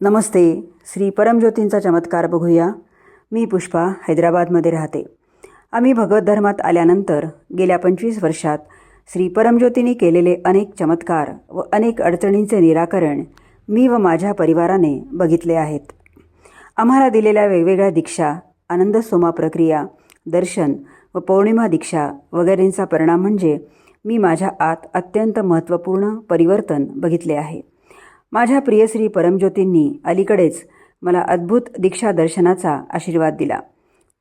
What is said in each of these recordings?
नमस्ते. श्री परमज्योतींचा चमत्कार बघूया. मी पुष्पा हैदराबादमध्ये राहते. आम्ही भगवत धर्मात आल्यानंतर गेल्या पंचवीस वर्षात श्री परमज्योतींनी केलेले अनेक चमत्कार व अनेक अडचणींचे निराकरण मी व माझ्या परिवाराने बघितले आहेत. आम्हाला दिलेल्या वेगवेगळ्या दीक्षा आनंद सोमा प्रक्रिया दर्शन व पौर्णिमा दीक्षा वगैरेंचा परिणाम म्हणजे मी माझ्या आत अत्यंत महत्त्वपूर्ण परिवर्तन बघितले आहे. माझ्या प्रियश्री परमज्योतींनी अलीकडेच मला अद्भुत दीक्षा दर्शनाचा आशीर्वाद दिला.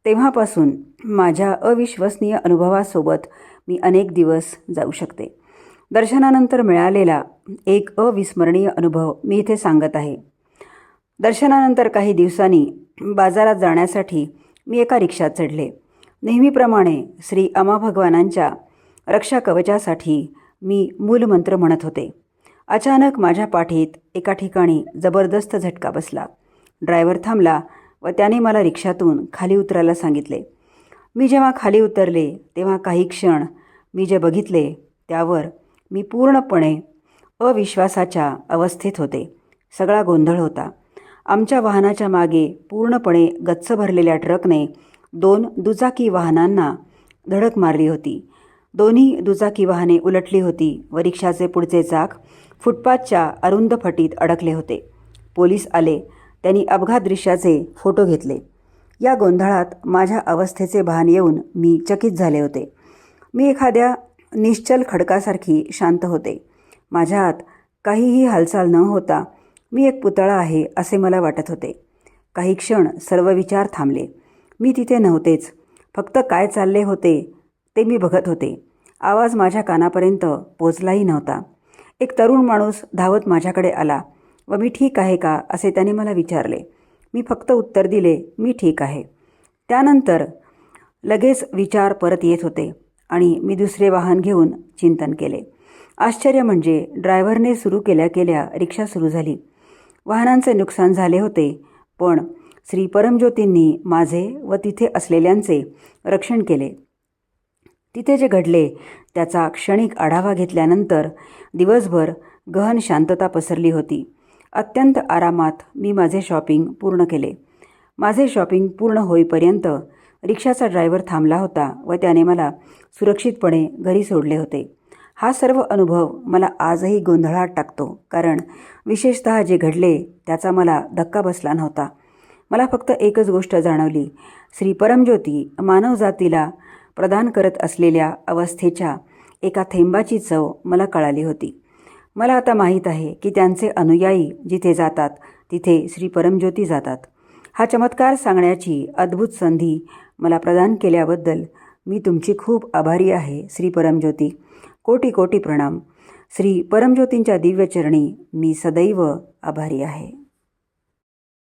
तेव्हापासून माझ्या अविश्वसनीय अनुभवासोबत मी अनेक दिवस जाऊ शकते. दर्शनानंतर मिळालेला एक अविस्मरणीय अनुभव मी इथे सांगत आहे. दर्शनानंतर काही दिवसांनी बाजारात जाण्यासाठी मी एका रिक्षात चढले. नेहमीप्रमाणे श्री अमा भगवानांच्या रक्षा कवचासाठी मी मूलमंत्र म्हणत होते. अचानक माझ्या पाठीत एका ठिकाणी जबरदस्त झटका बसला. ड्रायव्हर थांबला व त्याने मला रिक्षातून खाली उतरायला सांगितले. मी जेव्हा खाली उतरले तेव्हा काही क्षण मी जे बघितले त्यावर मी पूर्णपणे अविश्वासाच्या अवस्थेत होते. सगळा गोंधळ होता. आमच्या वाहनाच्या मागे पूर्णपणे गच्च भरलेल्या ट्रकने दोन दुचाकी वाहनांना धडक मारली होती. दोन्ही दुचाकी वाहने उलटली होती व रिक्षाचे पुढचे चाक फुटपाथच्या अरुंद फटीत अडकले होते. पोलीस आले. त्यांनी अपघात दृश्याचे फोटो घेतले. या गोंधळात माझ्या अवस्थेचे भान येऊन मी चकित झाले होते. मी एखाद्या निश्चल खडकासारखी शांत होते. माझ्या आत काहीही हालचाल न होता मी एक पुतळा आहे असे मला वाटत होते. काही क्षण सर्व विचार थांबले. मी तिथे नव्हतेच. फक्त काय चालले होते ते मी बघत होते. आवाज माझ्या कानापर्यंत पोचलाही नव्हता. एक तरुण माणूस धावत माझ्याकडे आला. व मी ठीक आहे का? असे त्याने मला विचारले. मी फक्त उत्तर दिले मी ठीक आहे. त्यानंतर लगेच विचार परत येत होते आणि मी दुसरे वाहन घेऊन चिंतन केले. आश्चर्य म्हणजे ड्रायव्हरने सुरू केल्या केल्या रिक्षा सुरू झाली. वाहनांचे नुकसान झाले होते पण श्री परमज्योतींनी माझे व तिथे असलेल्यांचे रक्षण केले. तिथे जे घडले त्याचा क्षणिक आढावा घेतल्यानंतर दिवसभर गहन शांतता पसरली होती. अत्यंत आरामात मी माझे शॉपिंग पूर्ण केले. माझे शॉपिंग पूर्ण होईपर्यंत रिक्षाचा ड्रायव्हर थांबला होता व त्याने मला सुरक्षितपणे घरी सोडले होते. हा सर्व अनुभव मला आजही गोंधळात टाकतो कारण विशेषतः जे घडले त्याचा मला धक्का बसला नव्हता. मला फक्त एकच गोष्ट जाणवली. श्री परमज्योती मानवजातीला प्रदान करत असलेल्या अवस्थेच्या एका थेंबाची चव मला कळाली होती. मला आता माहीत आहे की त्यांचे अनुयायी जिथे जातात तिथे श्री परमज्योती जातात. हा चमत्कार सांगण्याची अद्भुत संधी मला प्रदान केल्याबद्दल मी तुमची खूप आभारी आहे श्री परमज्योती. कोटी कोटी प्रणाम. श्री परमज्योतींच्या दिव्यचरणी मी सदैव आभारी आहे.